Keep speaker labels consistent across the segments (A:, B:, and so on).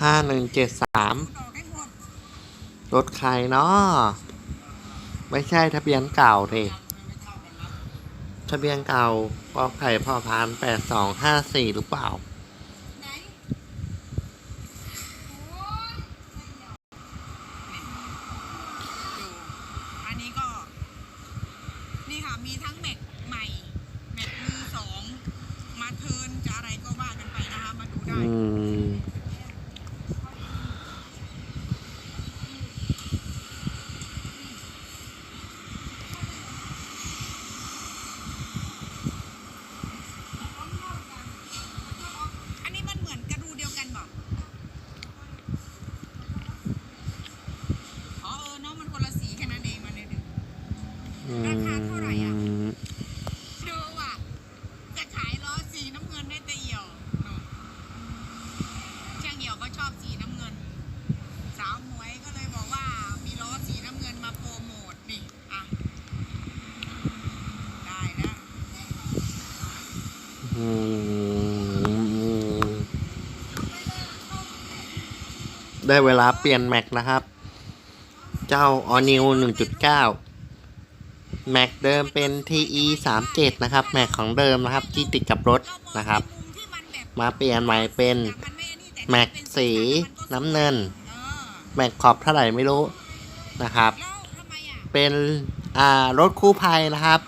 A: ห้าหนึ่งเจ็ดสามรถใครเนาะไม่ใช่ทะเบียนเก่าทีทะเบียนเก่ากอไข่พ่อพานแปดสองห้าสี่หรือเปล่า
B: ไหนดูอันนี้ก็ นี่ค่ะ มีทั้งแม็กใหม่ แม็กมือสอง มาเทิร์นจะอะไรก็ว่ากันไปนะคะ มาดูได้
A: อืม
B: อันนี้มันเหมือนกระดูเดียวกันบอกอ๋อเออเนาะมันคนละสีแค่นั้นเองมันเลยดู
A: อื
B: ราคาเท่าไหร่อะ
A: ม
B: ดูว่ะ จะขายล้อสีน้ำเงินได้แต่เอี่ยวเนอะช่างเอี่ยวก็ชอบสีน้ำเงิน สาวหมวยก็เลยบอกว่ามีล้อสีน้ำเงินมาโปรโมทนี่อะ ได้แล้ว
A: อืม ได้เวลาเปลี่ยนแม็กนะครับ เจ้า All New 1.9 แม็กเดิมเป็น TE 37นะครับ แม็กของเดิมนะครับ ที่ติดกับรถนะครับ
B: มา
A: เปลี่ยนใหม่เป็น
B: แม็
A: กสีน้ำเงิน แม็กขอบเท่าไหร่ไม่รู้นะครับ เป็นอ่ารถคู่ภัยนะครับ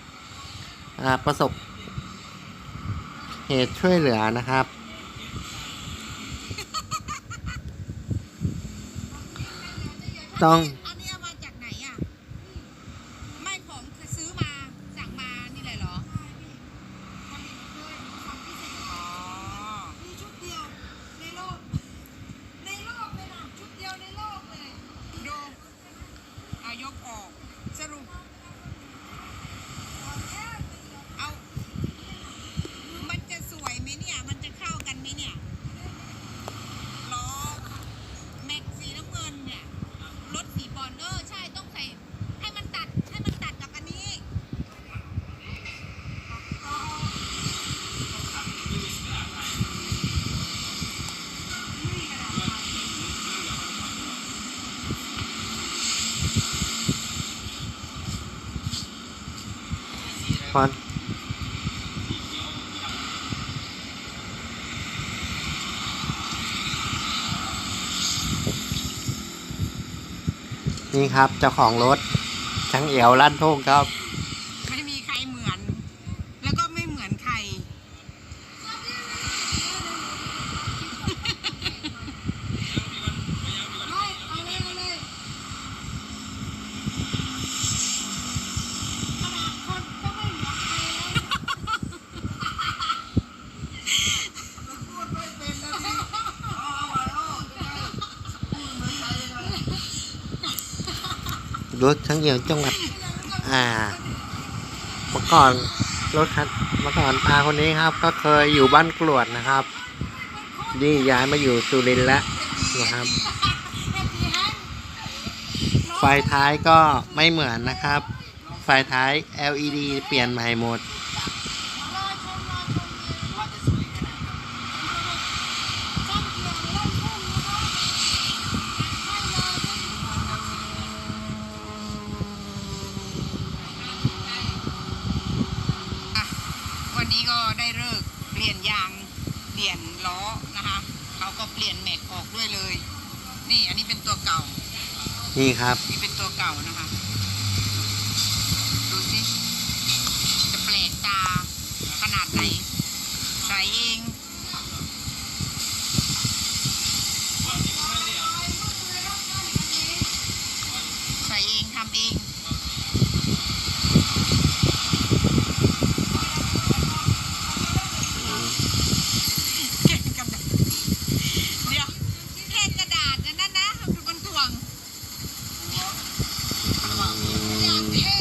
A: อ่าประสบเหตุช่วยเหลือนะครับ ต้อง
B: อันนี้เอามาจากไหนอะ ไม่ของคือซื้อมาสั่งมานี่เลยเหรอ อ๋อ
C: มีชุดเดียวในโลก ในโลกเลยนะชุดเดียวในโลกเลย
B: ดูเอายกออก สรุป เอา มันจะสวยไหมเนี่ย มันจะเข้ากันไหมเนี่ย ล้อ แม็กสีน้ำเงินเนี่ย รถสีบอลเออใช่ ต้องใส่ ให้มันตัด ให้มันตัดกับอันนี้
A: พอนี่ครับเจ้าของรถช่างเอียวลั่นทุ่งครับ
B: ไม่มีใครเหมือน แล้วก็ไม่เหมือนใคร
C: ไม่เอาเลยเอาเลยขนาดคนก็ไม่เหมือนใครแล้ว
A: รถทั้งเอียวจังหวัด อ่า เมื่อก่อนรถคันเมื่อก่อนตาคนนี้ครับ ก็เคยอยู่บ้านกรวดนะครับ นี่ย้ายมาอยู่สุรินทร์แล้วนะครับ ไฟท้ายก็ไม่เหมือนนะครับ ไฟท้าย LED เปลี่ยนใหม่หมด
C: รอชมรอชมว่าจะสวยขนาดไหนช่างเกี่ยวเล่นพุ่งนะคะใช่เลย
B: อะ วันนี้ก็ได้เลิกษ์เปลี่ยนยางเปลี่ยนล้อนะคะเขาก็เปลี่ยนแม็กออกด้วยเลย นี่อันนี้เป็นตัวเก่า
A: นี่ครับ
B: นี่เป็นตัวเก่านะคะ ดูสิจะแปลกตาขนาดไหนใส่เอง ใส่เองทำเอง เก่งกระดาษเดี๋ยวแค่กระดาษนะนั่นนะดูมันถ่วง อย่างเท่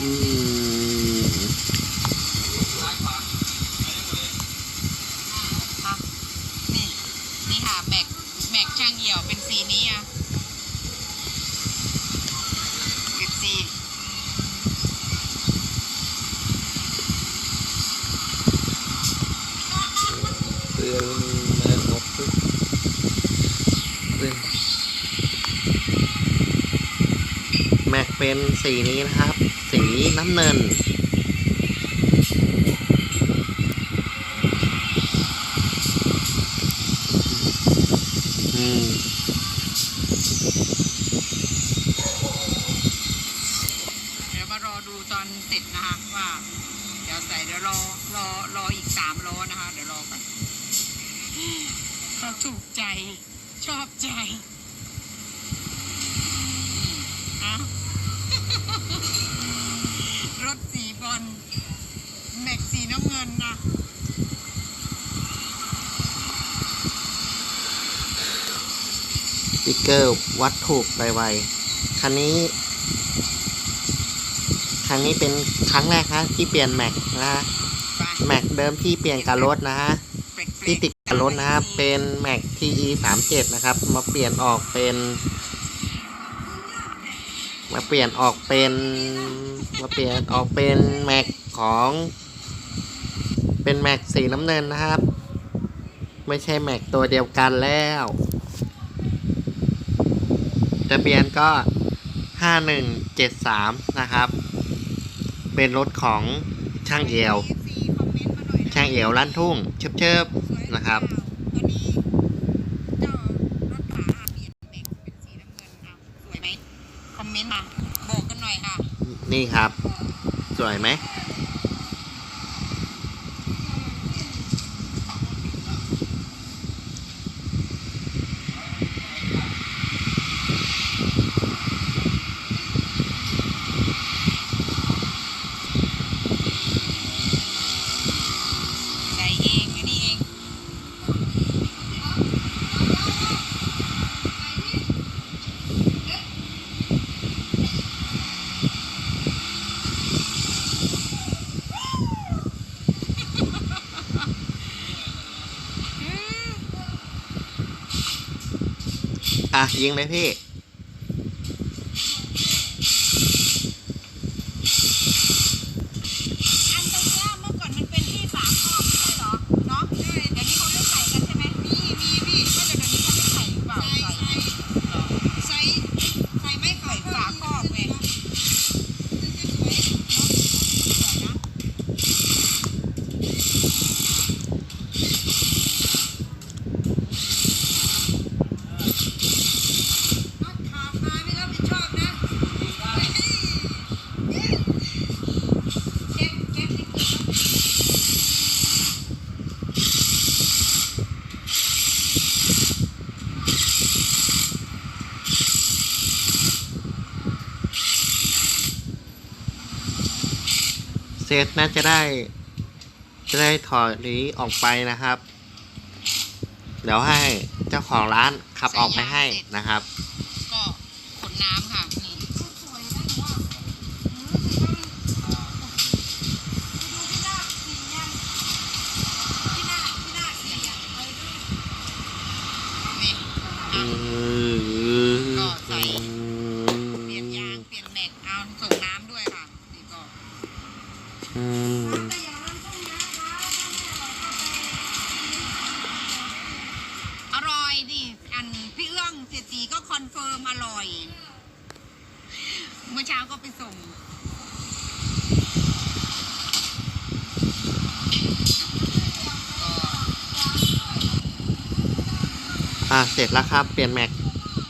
A: อืม
B: อะนี่ นี่ค่ะแม็ก แม็กช่างเหี่ยวเป็นสีนี้อะสิบสี่
A: เตือนมาหมด ขึ้น แม็ก เป็นสีนี้นะครับ สีน้ำเนิน
B: เดี๋ยวมารอดูตอนเสร็จนะคะว่า เดี๋ยวใส่เดี๋ยวรอรอรออีกสามล้อนะคะ เดี๋ยวรอกันเขาถูกใจชอบใจอืมเอ้ารถสีบอลแม็กสี น้ำเงินนะ
A: สติกเกอร์วัดถูกไปไวคันนี้ครั้งนี้เป็นครั้งแรกฮะที่เปลี่ยนแม็กนะฮะ
B: ไป
A: แม็กเดิมที่เปลี่ยนกับรถนะฮะ
B: เปรกๆ
A: ที่ติดกับรถนะครับเป็นแม็ก TE 3 7นะครับ มาเปลี่ยนออกเป็น มาเปลี่ยนออกเป็น มาเปลี่ยนออกเป็นแม็กของ เป็นแม็กสีน้ำเงินนะครับ ไม่ใช่แม็กตัวเดียวกันแล้วทะเบียนก็ 5173 นะครับ เป็นรถของช่างเอวช่างเอวลั่นทุ่งเชิบเชิบๆนะครับ
B: ตอนนี้เจ้ารถป๋าเปลี่ยนเด็กเป็นสีน้ำเงินค่ะสวยไหมคอมเมนต์มาบอกกันหน่อยค่ะ
A: นี่ครับ สวยไหม
B: ใส่เองอันนี้เอง
A: อะยิงเลยพี่
B: อันตรงเนี้ยเมื่อก่อนมันเป็นที่ฝาครอบไม่ใช่เหรอ เนาะใช่เดี๋ยวนี้เขาไม่ใส่กันใช่ไหมมีมีพี่ไม่แต่เดี๋ยวนี้เขาไม่ใส่หรือเปล่าใส่ใส่ใส่ใส่ไม่ใส่ฝาครอบไงถามมาไม่รับผิดชอบนะเก็บเก็บที่เกิด
A: เซตน่าจะได้ จะได้ถอยนี้ออกไปนะครับ เดี๋ยวให้เจ้าของร้านขับออกไปให้นะครับ
B: เสีย
C: ตีก็
B: คอนเฟิร์มอร่อย เมื่อเช้าก็ไปส่ง
A: อะเสร็จแล้วครับ เปลี่ยนแม็ก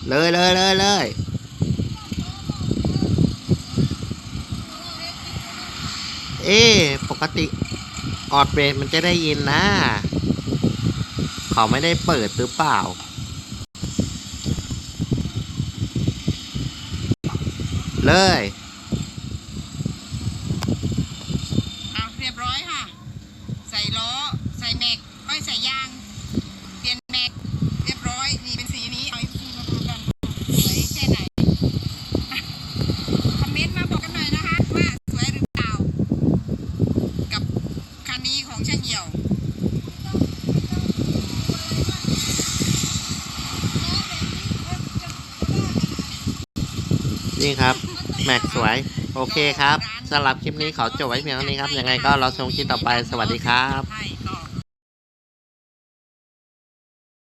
A: เลยเลยเลยเลยเอ๊ปกติออดเบรดมันจะได้ยินนะ เขาไม่ได้เปิดหรือเปล่า เลย
B: อะเรียบร้อยค่ะ ใส่ล้อ ใส่แม็กไม่ใส่ยาง เปลี่ยนแม็กเรียบร้อย นี่เป็นสีนี้ เอาสีมาดูกันสวยแค่ไหนอะคอมเมนต์มาบอกกันหน่อยนะคะ ว่าสวยหรือเปล่า กับคันนี้ของช่างเหี่ยว
A: นี่ครับ แม็กสวย โอเคครับสำหรับคลิปนี้ขอจบไว้เพียงเท่านี้ครับ ยังไงก็รอชมคลิปต่อไป สวัสดีครับ